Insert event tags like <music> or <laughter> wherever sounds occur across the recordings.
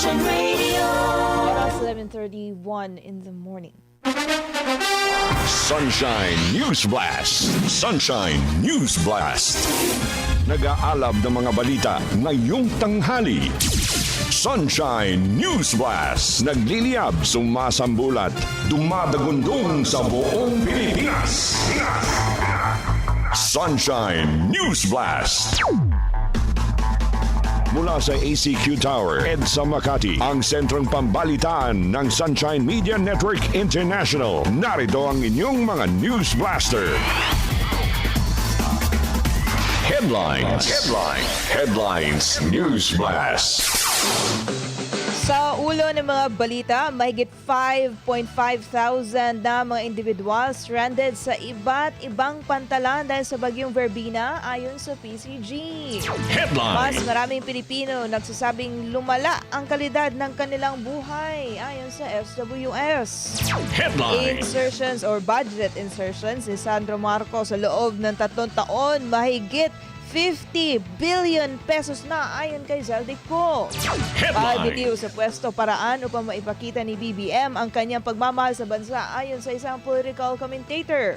Sunshine Radio. Oras 11.31 in the morning. Sunshine News Blast. Sunshine News Blast. Nag-aalab ng mga balita ngayong tanghali. Sunshine News Blast. Nagliliyab, sumasambulat, dumadagundong sa buong Pilipinas. Sunshine News Blast. Mula sa ACQ Tower, EDSA Makati, ang sentrong pambalitaan ng Sunshine Media Network International. Narito ang inyong mga News Blaster. Headlines. Headline. Headlines. News Blast. Sa ulo ng mga balita, mahigit 5.5 thousand na mga individual stranded sa iba't ibang pantalan dahil sa bagyong Verbina ayon sa PCG. Mas Headline. maraming Pilipino nagsasabing lumala ang kalidad ng kanilang buhay ayon sa SWS. Headline. Insertions or budget insertions ni Sandro Marcos sa loob ng tatlong taon, mahigit 50 billion pesos na ayon kay Zaldico. Pagditiw sa pwesto paraan upang maipakita ni BBM ang kanyang pagmamahal sa bansa ayon sa isang political commentator.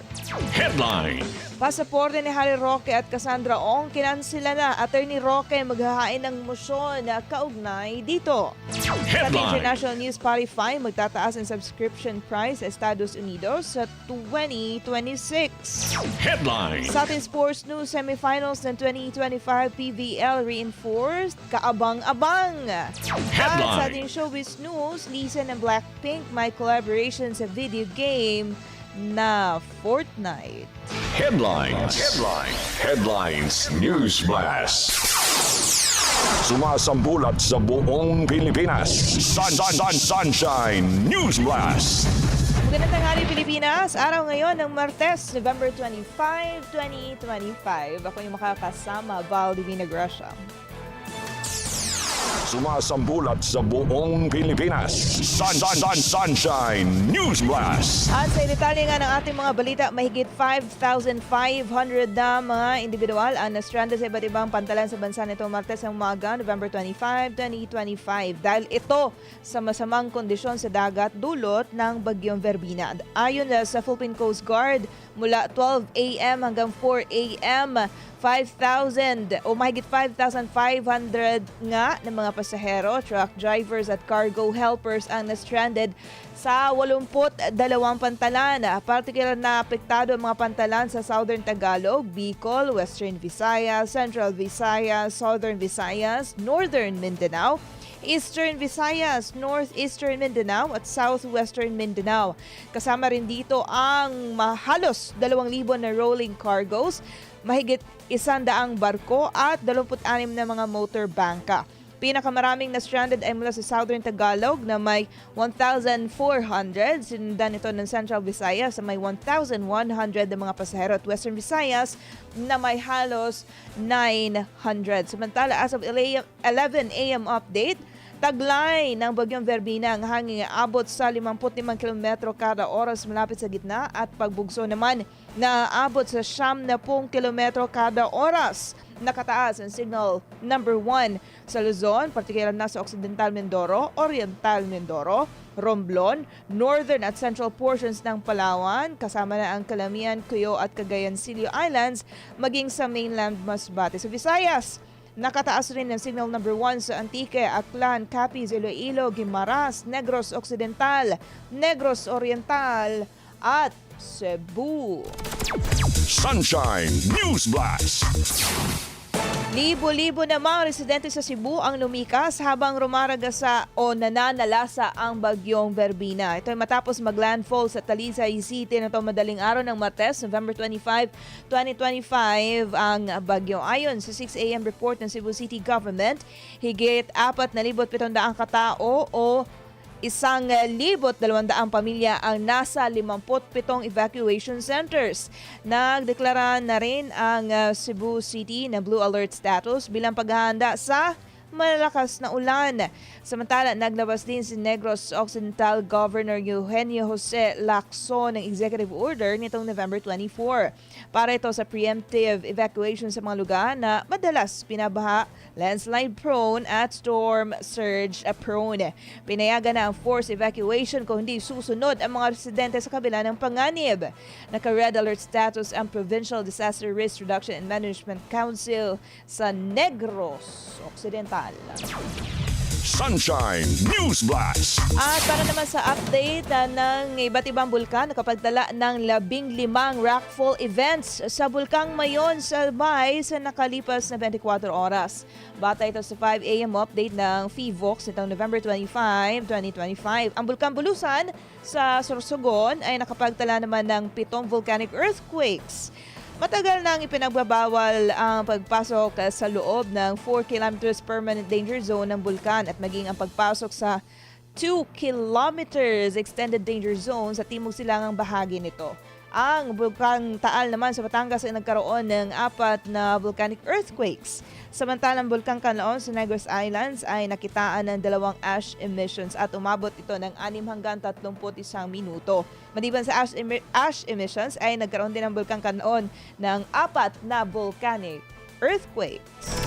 Headline. Pasaporte ni Harry Roque at Cassandra Ong kinansila na. Attorney Roque maghahain ng motion na kaugnay dito. Sa Headline. International News Spotify, magtataas ang subscription price sa Estados Unidos sa 2026. Headline. Sa ating sports news, semifinals ng 2025 PVL reinforced, kaabang-abang. At sa Headline. ating showbiz news, Lisa ng Blackpink may collaboration sa video game na Fortnite. Headlines. Headline. Headlines News Blast. Sumasambulat sa buong Pilipinas. Sun, sun, sun, Sunshine News Blast. Magandang tanghali Pilipinas! Araw ngayon ng Martes, November 25, 2025. Ako yung makakasama, Val Divina Gracia. Sumasambulat sa buong Pilipinas. Sun, sun, sun, Sunshine News Blast. At sa detalye nga ng ating mga balita, mahigit 5,500 na mga individual ang na-stranded sa iba't ibang pantalan sa bansa nito Martes ng umaga, November 25, 2025. Dahil ito sa masamang kondisyon sa dagat dulot ng bagyong Verbina. Ayon na sa Philippine Coast Guard, mula 12 a.m. hanggang 4 a.m., 5,000 o mahigit 5,500 nga ng mga pasahero, truck drivers at cargo helpers ang na-stranded sa 82 pantalan. Partikular na apektado ang mga pantalan sa Southern Tagalog, Bicol, Western Visayas, Central Visayas, Southern Visayas, Northern Mindanao, Eastern Visayas, Northeastern Mindanao at Southwestern Mindanao. Kasama rin dito ang mahalos 2,000 na rolling cargos, mahigit isandaang barko at 26 na mga motor bangka. Pinakamaraming na stranded ay mula sa Southern Tagalog na may 1,400. Sinundan ito ng Central Visayas na may 1,100 na mga pasahero at Western Visayas na may halos 900. Samantala, as of 11 a.m. update, Taglay ng Bagyong Verbina ang hanging abot sa 55 km kada oras malapit sa gitna at pagbugso naman na abot sa 70 km kada oras. Nakataas ang signal number 1 sa Luzon, partikular na sa Occidental Mindoro, Oriental Mindoro, Romblon, northern at central portions ng Palawan, kasama na ang Calamian, Cuyo at Cagayan Silio Islands, maging sa mainland Masbate sa Visayas. Nakataas rin ang signal number 1 sa Antique, Aklan, Capiz, Iloilo, Guimaras, Negros Occidental, Negros Oriental at Cebu. Sunshine News Blast. Libo-libo na mga residente sa Cebu ang lumikas habang rumaragasa o nananalasa ang bagyong Berbina. Ito ay matapos maglandfall sa Talisay City na madaling araw ng Martes, November 25, 2025 ang bagyo. Ayon sa 6 a.m. report ng Cebu City Government, higit 4,700 katao o Isang eh, libot dalawang pamilya ang nasa 57 evacuation centers. Nagdeklara na rin ang eh, Cebu City na blue alert status bilang paghahanda sa malakas na ulan. Samantala, naglabas din si Negros Occidental Governor Eugenio Jose Lacson ng executive order nitong November 24 para ito sa preemptive evacuation sa mga lugar na madalas pinabaha, landslide prone at storm surge prone. Pinayagan na ang forced evacuation kung hindi susunod ang mga residente sa kabila ng panganib. Naka-red alert status ang Provincial Disaster Risk Reduction and Management Council sa Negros Occidental. Sunshine News Blast. At para naman sa update ah, ng iba't ibang bulkan, nakapagdala ng labing limang rockfall events sa Bulkang Mayon sa Bay sa nakalipas na 24 oras. Bata ito sa 5 a.m. update ng FIVOX nitong November 25, 2025. Ang Bulkan Bulusan sa Sorsogon ay nakapagtala naman ng pitong volcanic earthquakes. Matagal nang ipinagbabawal ang pagpasok sa loob ng 4 kilometers permanent danger zone ng bulkan at maging ang pagpasok sa 2 kilometers extended danger zone sa timog silangang bahagi nito. Ang Bulkang Taal naman sa Batangas ay nagkaroon ng apat na volcanic earthquakes. Samantalang Bulkang Canlaon sa Negros Islands ay nakitaan ng dalawang ash emissions at umabot ito ng 6 hanggang 31 minuto. Maliban sa ash, emi- ash emissions ay nagkaroon din ang Bulkang Canlaon ng apat na volcanic earthquakes.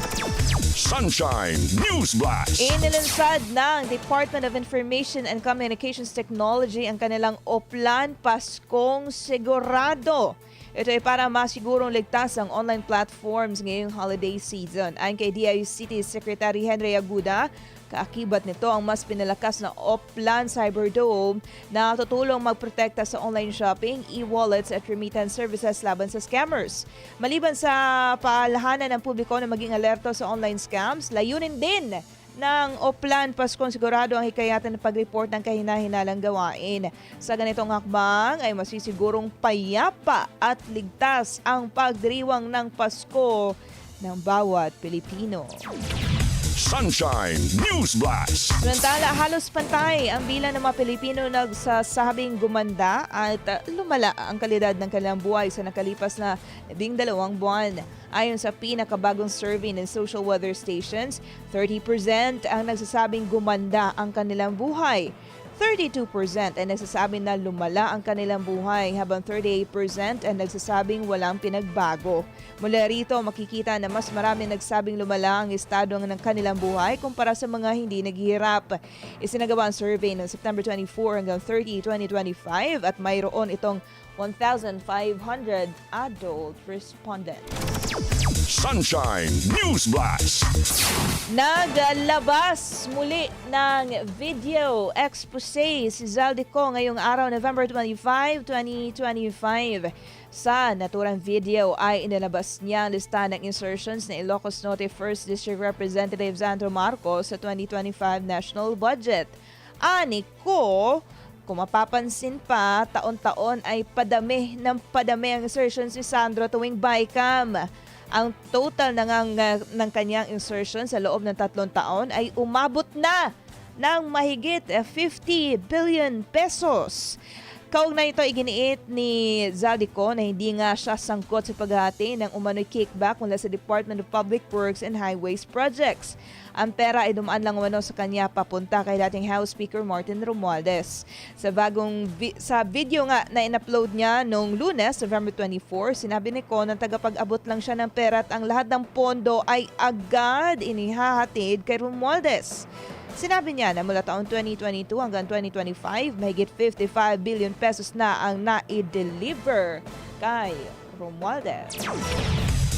Sunshine News Blast. Inilansad ng Department of Information and Communications Technology ang kanilang Oplan Paskong Sigurado. Ito ay para masigurong ligtas ang online platforms ngayong holiday season. Ayon kay DIU City Secretary Henry Aguda, kaakibat nito ang mas pinalakas na Oplan Cyberdome na tutulong magprotekta sa online shopping, e-wallets at remittance services laban sa scammers. Maliban sa paalahanan ng publiko na maging alerto sa online scams, layunin din ng Oplan Paskong sigurado ang hikayatan ng pag-report ng kahina-hinalang gawain. Sa ganitong hakbang ay masisigurong payapa at ligtas ang pagdiriwang ng Pasko ng bawat Pilipino. Sunshine News Blast. Samantala, halos pantay ang bilang ng mga Pilipino nagsasabing gumanda at uh, lumala ang kalidad ng kanilang buhay sa nakalipas na labing dalawang buwan. Ayon sa pinakabagong survey ng social weather stations, 30% ang nagsasabing gumanda ang kanilang buhay. 32% ay nagsasabing na lumala ang kanilang buhay habang 38% ay nagsasabing walang pinagbago. Mula rito makikita na mas marami nagsabing lumala ang estado ng kanilang buhay kumpara sa mga hindi naghihirap. Isinagawa ang survey ng September 24 hanggang 30, 2025 at mayroon itong 1,500 adult respondents. Sunshine News Blast. Naglabas muli ng video expose si Zaldico ngayong araw, November 25, 2025. Sa naturang video ay inilabas niya ang lista ng insertions na Ilocos Norte 1st District Representative Sandro Marcos sa 2025 national budget. Ani ko, kung mapapansin pa, taon-taon ay padami ng padami ang insertions ni Sandro tuwing bycam. Ang total ng, ang, ng kanyang insertion sa loob ng tatlong taon ay umabot na ng mahigit eh, 50 billion pesos. Kaugnay ito iginiit ni Zaldico na hindi nga siya sangkot sa paghati ng umano'y kickback mula sa Department of Public Works and Highways Projects. Ang pera ay dumaan lang umano sa kanya papunta kay dating House Speaker Martin Romualdez. Sa bagong vi- sa video nga na in-upload niya noong Lunes, November 24, sinabi ni Con na tagapag-abot lang siya ng pera at ang lahat ng pondo ay agad inihahatid kay Romualdez. Sinabi niya na mula taong 2022 hanggang 2025, mahigit 55 billion pesos na ang na-deliver kay Romualdez.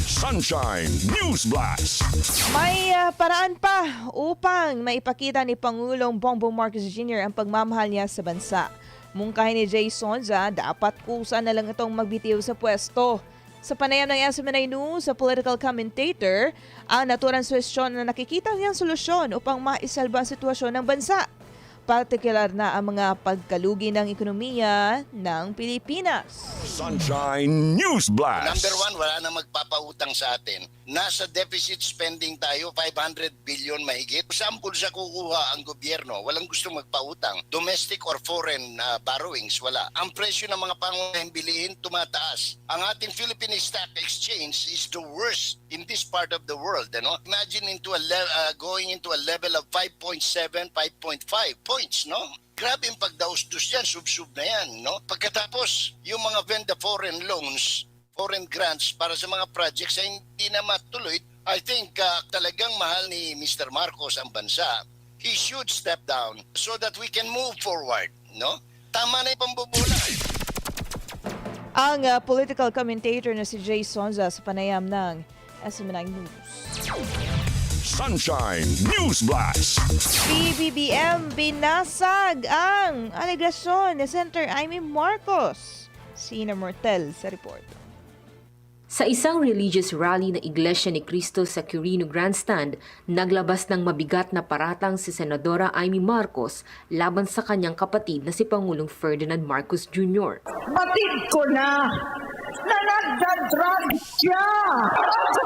Sunshine News Blast. May ah, paraan pa upang maipakita ni Pangulong Bongbong Marcos Jr. ang pagmamahal niya sa bansa. Mungkahin ni Jay Sonza, dapat kusa na lang itong magbitiw sa pwesto. Sa panayam ng SMNI News sa political commentator, ang naturang suwestyon na nakikita niyang solusyon upang maisalba ang sitwasyon ng bansa. Partikular na ang mga pagkalugi ng ekonomiya ng Pilipinas. Sunshine News Blast. Number one, wala na magpapautang sa atin. Nasa deficit spending tayo, 500 billion mahigit. Saan bulsa kukuha ang gobyerno? Walang gusto magpautang. Domestic or foreign uh, borrowings, wala. Ang presyo ng mga pangunahing bilihin tumataas. Ang ating Philippine Stock Exchange is the worst in this part of the world. Ano? Imagine into a le- uh, going into a level of 5.7, 5.5 points, no? Grabe yung pagdaustos yan, sub-sub na yan, no? Pagkatapos, yung mga venda foreign loans, foreign grants para sa mga projects ay hindi na matuloy, I think uh, talagang mahal ni Mr. Marcos ang bansa. He should step down so that we can move forward, no? Tama na yung pambubula. Ang uh, political commentator na si Jay Sonza sa panayam ng SMNI News. Sunshine News Blast. PBBM binasag ang alegasyon ni Senator Amy Marcos. Sina Mortel sa report. Sa isang religious rally na Iglesia ni Cristo sa Quirino Grandstand, naglabas ng mabigat na paratang si Senadora Amy Marcos laban sa kanyang kapatid na si Pangulong Ferdinand Marcos Jr. Batid ko na na nagda-drug siya.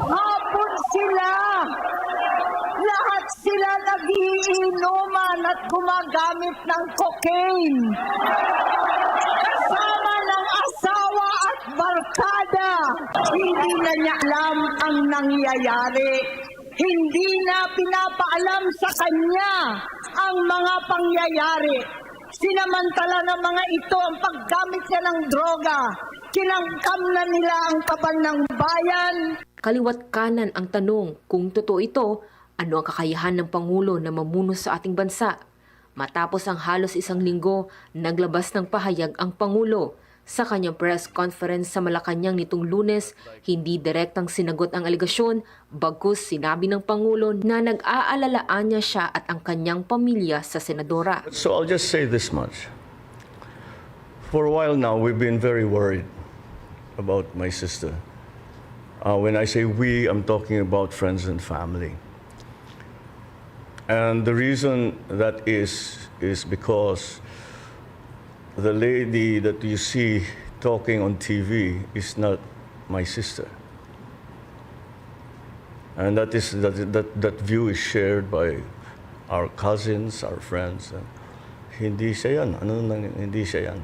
Hapon sila. Lahat sila nagiinuman at gumagamit ng cocaine. Kasama ng asawa at barkada. Hindi na niya alam ang nangyayari. Hindi na pinapaalam sa kanya ang mga pangyayari. Sinamantala ng mga ito ang paggamit niya ng droga. Kinangkam na nila ang kaban ng bayan. Kaliwat kanan ang tanong kung totoo ito, ano ang kakayahan ng Pangulo na mamuno sa ating bansa? Matapos ang halos isang linggo, naglabas ng pahayag ang Pangulo. Sa kanyang press conference sa Malacanang nitong lunes, hindi direktang sinagot ang alegasyon, bagkus sinabi ng Pangulo na nag-aalalaan niya siya at ang kanyang pamilya sa senadora. So I'll just say this much. For a while now, we've been very worried about my sister. Uh, when I say we, I'm talking about friends and family. And the reason that is, is because the lady that you see talking on TV is not my sister. And that, is, that, that, that view is shared by our cousins, our friends. Hindi siya yan. Ano nang hindi siya yan?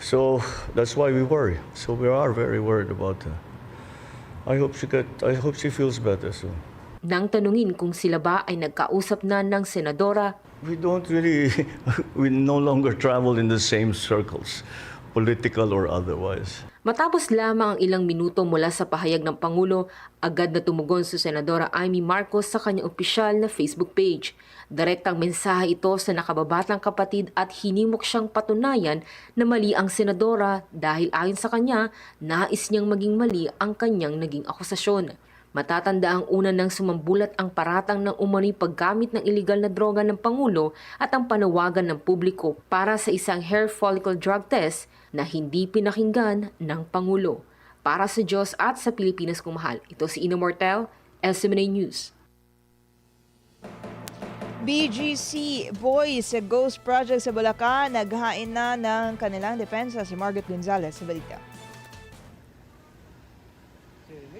So that's why we worry. So we are very worried about her. I hope she get. I hope she feels better soon. Nang tanungin kung sila ba ay nagkausap na ng senadora, We don't really. <laughs> We no longer travel in the same circles, political or otherwise. Matapos lamang ang ilang minuto mula sa pahayag ng Pangulo, agad na tumugon si Senadora Amy Marcos sa kanyang opisyal na Facebook page. Direktang mensahe ito sa nakababatang kapatid at hinimok siyang patunayan na mali ang senadora dahil ayon sa kanya, nais niyang maging mali ang kanyang naging akusasyon. Matatanda ang una ng sumambulat ang paratang ng umano'y paggamit ng iligal na droga ng Pangulo at ang panawagan ng publiko para sa isang hair follicle drug test na hindi pinakinggan ng Pangulo. Para sa Diyos at sa Pilipinas kumahal, ito si Ina Mortel, SMNA News. BGC Boys sa Ghost Project sa Bulacan, naghain na ng kanilang depensa si Margaret Gonzalez sa balita.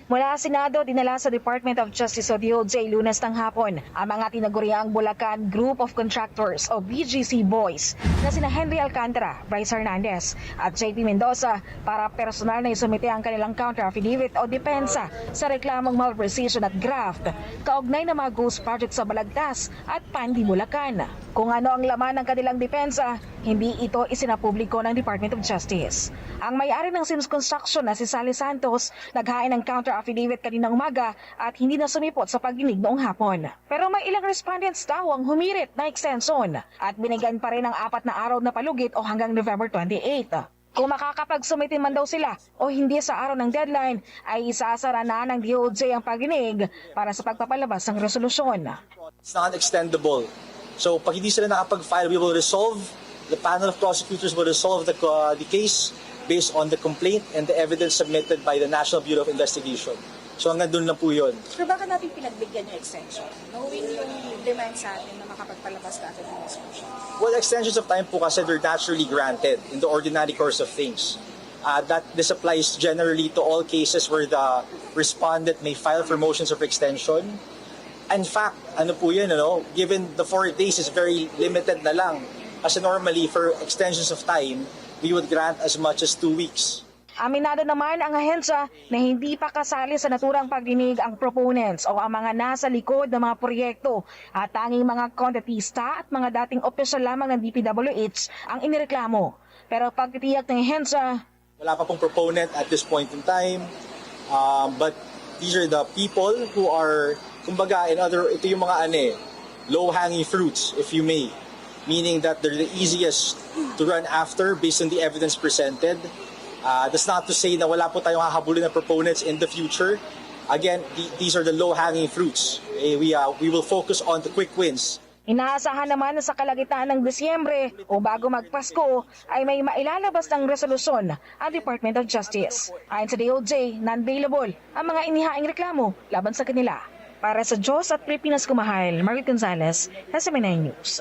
Mula sa Senado, dinala sa Department of Justice o DOJ lunes ng hapon ang mga tinaguriang Bulacan Group of Contractors o BGC Boys na sina Henry Alcantara, Bryce Hernandez at JP Mendoza para personal na isumite ang kanilang counter affidavit o depensa sa reklamong malprecision at graft kaugnay ng mga ghost project sa Balagtas at Pandi, Bulacan. Kung ano ang laman ng kanilang depensa, hindi ito isinapubliko ng Department of Justice. Ang may-ari ng Sims Construction na si Sally Santos naghain ng counter affidavit kaninang umaga at hindi na sumipot sa pagdinig noong hapon. Pero may ilang respondents daw ang humirit na extension at binigyan pa rin ng apat na araw na palugit o hanggang November 28. Kung makakapagsumite man daw sila o hindi sa araw ng deadline, ay isasara na ng DOJ ang pagdinig para sa pagpapalabas ng resolusyon. It's not extendable. So pag hindi sila nakapag-file, we will resolve, the panel of prosecutors will resolve the, uh, the case based on the complaint and the evidence submitted by the National Bureau of Investigation. So hanggang doon lang po yun. Pero bakit natin pinagbigyan yung extension? Knowing yung demand sa atin na makapagpalabas ka atin ng exclusion. Well, extensions of time po kasi they're naturally granted in the ordinary course of things. Uh, that this applies generally to all cases where the respondent may file for motions of extension. In fact, ano po yun, ano, given the four days is very limited na lang. Kasi normally, for extensions of time, we would grant as much as two weeks. Aminado naman ang ahensya na hindi pa kasali sa naturang pagdinig ang proponents o ang mga nasa likod ng mga proyekto at tanging mga kontratista at mga dating opisyal lamang ng DPWH ang inireklamo. Pero pagtitiyak ng ahensya, Wala pa pong proponent at this point in time. Um, but these are the people who are, kumbaga, in other, ito yung mga ane, low-hanging fruits, if you may. Meaning that they're the easiest to run after based on the evidence presented. Uh, that's not to say na wala po tayong hahabulin na proponents in the future. Again, the- these are the low-hanging fruits. Eh, we, uh, we will focus on the quick wins. Inaasahan naman na sa kalagitan ng Disyembre o bago magpasko ay may mailalabas ng resolusyon ang Department of Justice. Ayon sa DOJ, non-bailable ang mga inihaing reklamo laban sa kanila. Para sa Diyos at Pilipinas Kumahal, Margaret Gonzalez, 9 News.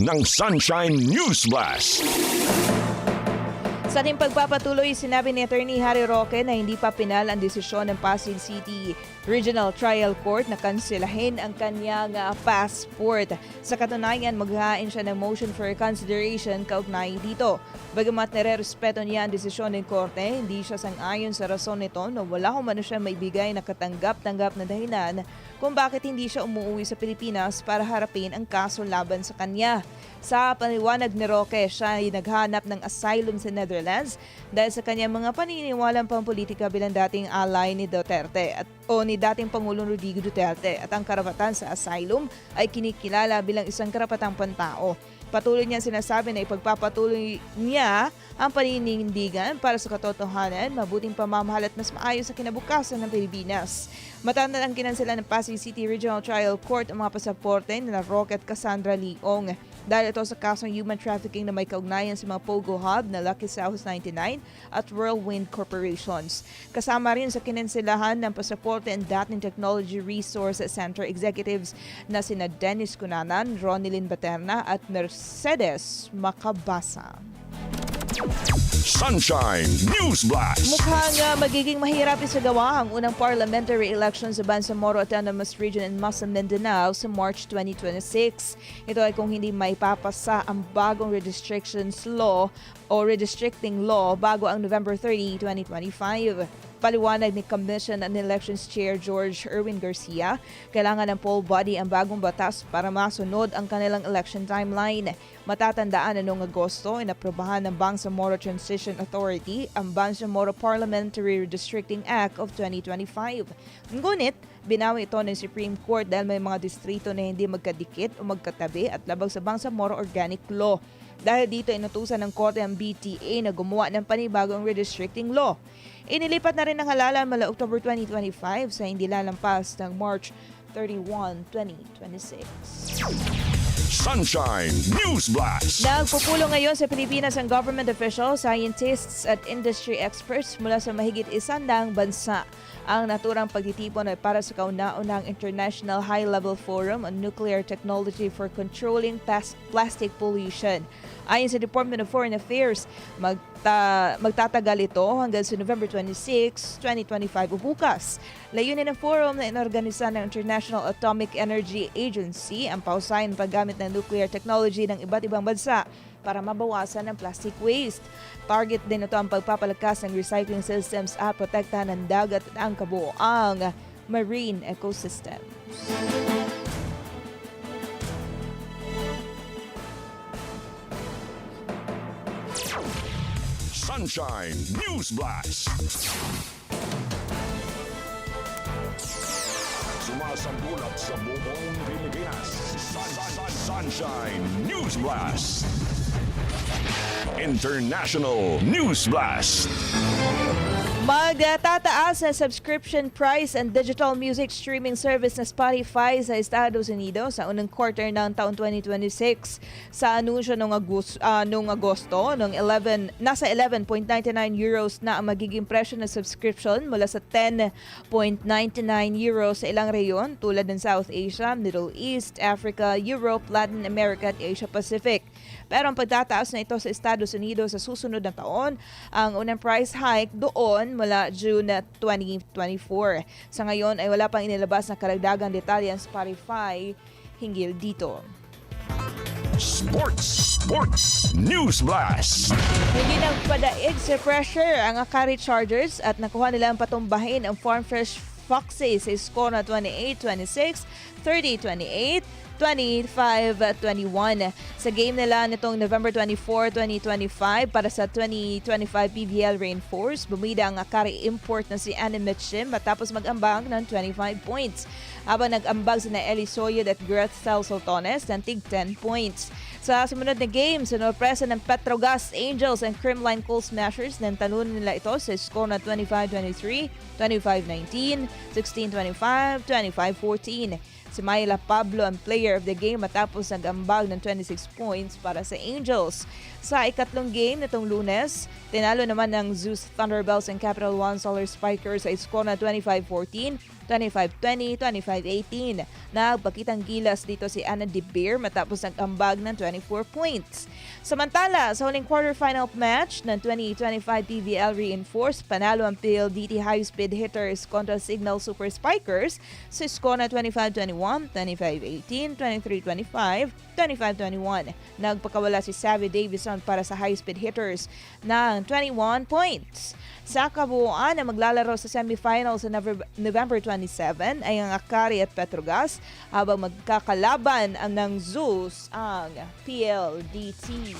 ng Sunshine News Blast. Sa ating pagpapatuloy, sinabi ni Attorney Harry Roque na hindi pa pinal ang desisyon ng Pasig City Regional Trial Court na kanselahin ang kanyang ah, passport. Sa katunayan, maghahain siya ng motion for reconsideration kaugnay dito. Bagamat nare-respeto niya ang desisyon ng korte, hindi siya sang-ayon sa rason nito na wala kumano siya maibigay na katanggap-tanggap na dahilan kung bakit hindi siya umuwi sa Pilipinas para harapin ang kaso laban sa kanya. Sa paniwanag ni Roque, siya ay naghanap ng asylum sa Netherlands dahil sa kanyang mga paniniwalang pampolitika bilang dating ally ni Duterte at o ni dating Pangulong Rodrigo Duterte at ang karapatan sa asylum ay kinikilala bilang isang karapatang pantao. Patuloy niya sinasabi na ipagpapatuloy niya ang paninindigan para sa katotohanan, mabuting pamamahal at mas maayos sa kinabukasan ng Pilipinas. Matanda ang kinansela ng Pasig City Regional Trial Court ang mga pasaporte nila Roque at Cassandra Leong. Dahil ito sa kasong human trafficking na may kaugnayan sa mga Pogo Hub na Lucky South 99 at Whirlwind Corporations. Kasama rin sa kinenselahan ng pasaporte and dating Technology Resource Center executives na sina Dennis Cunanan, Ronilyn Baterna at Mercedes Macabasa. Sunshine News Blast. Mukhang ah, magiging mahirap isagawa ang unang parliamentary election sa Bangsamoro Autonomous Region in Muslim Mindanao sa March 2026. Ito ay kung hindi may papasa ang bagong restrictions law o redistricting law bago ang November 30, 2025. Paliwanag ni Commission on Elections Chair George Erwin Garcia, kailangan ng poll body ang bagong batas para masunod ang kanilang election timeline. Matatandaan na noong Agosto, inaprobahan ng Bangsamoro Transition Authority ang Bangsamoro Parliamentary Redistricting Act of 2025. Ngunit, binawi ito ng Supreme Court dahil may mga distrito na hindi magkadikit o magkatabi at labag sa Bangsamoro Organic Law. Dahil dito inutusan ng korte ang BTA na gumawa ng panibagong redistricting law. Inilipat na rin ang halalan mula October 2025 sa hindi lalampas ng March 31, 2026. Sunshine News Blast. Nagpupulo ngayon sa Pilipinas ang government officials, scientists at industry experts mula sa mahigit isandang bansa. Ang naturang pagtitipon ay para sa kauna-unang International High-Level Forum on Nuclear Technology for Controlling Plas- Plastic Pollution. Ayon sa Department of Foreign Affairs, magta- magtatagal ito hanggang sa November 26, 2025 o bukas. Layunin ng forum na inorganisa ng International Atomic Energy Agency ang pausayan paggamit ng nuclear technology ng iba't ibang bansa para mabawasan ang plastic waste. Target din ito ang pagpapalakas ng recycling systems at protektahan ng dagat at ang kabuoang marine ecosystem. Sunshine News Blast. Sumasambulat sa buong Pilipinas. Sun- Sun- Sunshine News Blast. International News Blast. Magtataas na subscription price and digital music streaming service na Spotify sa Estados Unidos sa unang quarter ng taon 2026. Sa anunsyo Agus, ah, nung Agosto, nung 11, nasa 11.99 euros na ang magiging presyo ng subscription mula sa 10.99 euros sa ilang reyon tulad ng South Asia, Middle East, Africa, Europe, Latin America at Asia Pacific. Pero ang pagtataas na ito sa Estados Unidos sa susunod na taon, ang unang price hike doon mula June 2024. Sa ngayon ay wala pang inilabas na karagdagang detalye ang Spotify hinggil dito. Sports. Sports. News Blast. Hindi nagpadaig sa pressure ang Akari Chargers at nakuha nila ang patumbahin ang Farm Fresh Foxes sa score na 28-26, 30-28, 25-21 sa game nila nitong November 24, 2025 para sa 2025 PBL Rainforce. Bumida ang Akari import na si Anna Mitchim matapos mag-ambag ng 25 points. Habang nag-ambag sina Eli Soyud at Gareth Salsotones ng tig 10 points. Sa sumunod na game, sinurpresa ng Petrogas Angels and Crimline Coal Smashers nang talunan nila ito sa score na 25-23, 25-19, 16-25, 25-14. Si Myla Pablo ang player of the game matapos nag-ambag ng 26 points para sa Angels. Sa ikatlong game nitong lunes, tinalo naman ng Zeus Thunderbells and Capital One Solar Spikers sa score na 25-14, 25-20, 25-18. Nagpakitang gilas dito si Anna De Beer matapos nag-ambag ng 24 points. Samantala, sa huling quarterfinal match ng 2025 PVL Reinforced, panalo ang PLDT High Speed Hitters kontra Signal Super Spikers sa score na 25-21, 25-18, 23-25, 25-21. Nagpakawala si Savvy Davison para sa High Speed Hitters ng 21 points. Sa kabuuan na maglalaro sa semifinals sa November- November 27 ay ang Akari at Petrogas habang magkakalaban ang ng Zeus ang PLDT.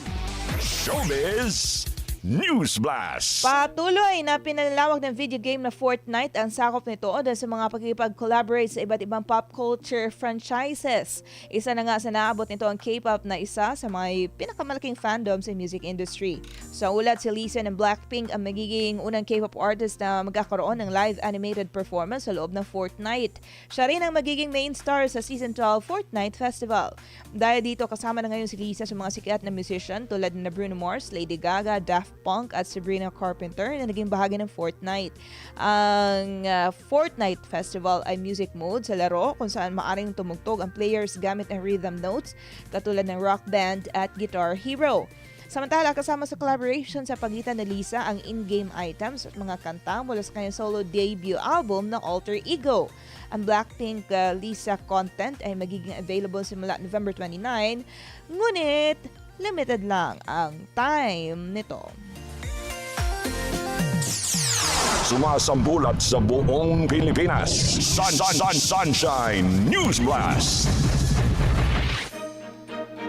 Showbiz News Blast. Patuloy na pinalawag ng video game na Fortnite ang sakop nito dahil sa mga pagkipag-collaborate sa iba't ibang pop culture franchises. Isa na nga sa naabot nito ang K-pop na isa sa mga pinakamalaking fandom sa music industry. Sa ulat, si Lisa ng Blackpink ang magiging unang K-pop artist na magkakaroon ng live animated performance sa loob ng Fortnite. Siya rin ang magiging main star sa Season 12 Fortnite Festival. Dahil dito, kasama na ngayon si Lisa sa mga sikat na musician tulad na Bruno Mars, Lady Gaga, Daft Punk at Sabrina Carpenter na naging bahagi ng Fortnite. Ang uh, Fortnite Festival ay music mode sa laro kung saan maaring tumugtog ang players gamit ng rhythm notes katulad ng rock band at guitar hero. Samantala, kasama sa collaboration sa pagitan ni Lisa ang in-game items at mga kanta mula sa kanyang solo debut album na Alter Ego. Ang Blackpink uh, Lisa content ay magiging available simula November 29, ngunit limited lang ang time nito. Sumasambulat sa buong Pilipinas. Sun, sun, sun, Sunshine News Blast.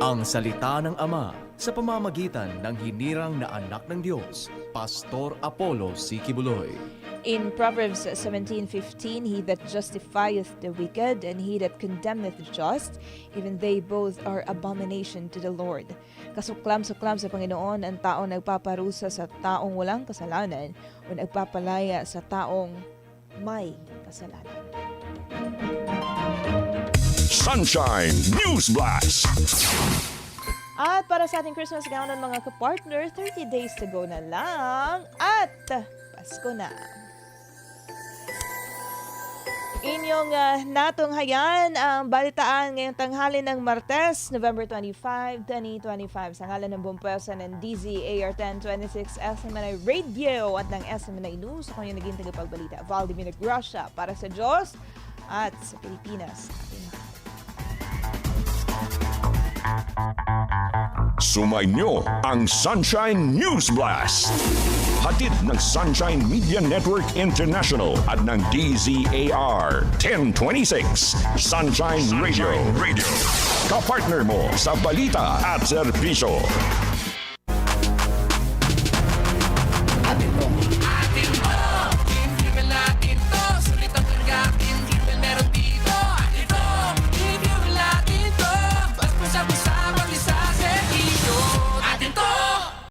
Ang salita ng Ama sa pamamagitan ng hinirang na anak ng Diyos, Pastor Apollo Sikibuloy. In Proverbs 17:15, he that justifieth the wicked and he that condemneth the just, even they both are abomination to the Lord. Kasuklam-suklam sa Panginoon ang taong nagpaparusa sa taong walang kasalanan o nagpapalaya sa taong may kasalanan. Sunshine News Blast. At para sa ating Christmas gown ng mga kapartner, 30 days to go na lang at Pasko na. Inyong uh, natunghayan ang balitaan ngayong tanghali ng Martes, November 25, 2025 sa ngalan ng bumpwesa ng DZAR 1026 SMNI Radio at ng SMNI News. Ako yung naging tagapagbalita, Valdemir Gracia para sa Diyos at sa Pilipinas. Sumainyo ang Sunshine News Blast. Hatid ng Sunshine Media Network International at ng DZAR 1026 Sunshine Radio. Radio. Kapartner mo sa balita at serbisyo.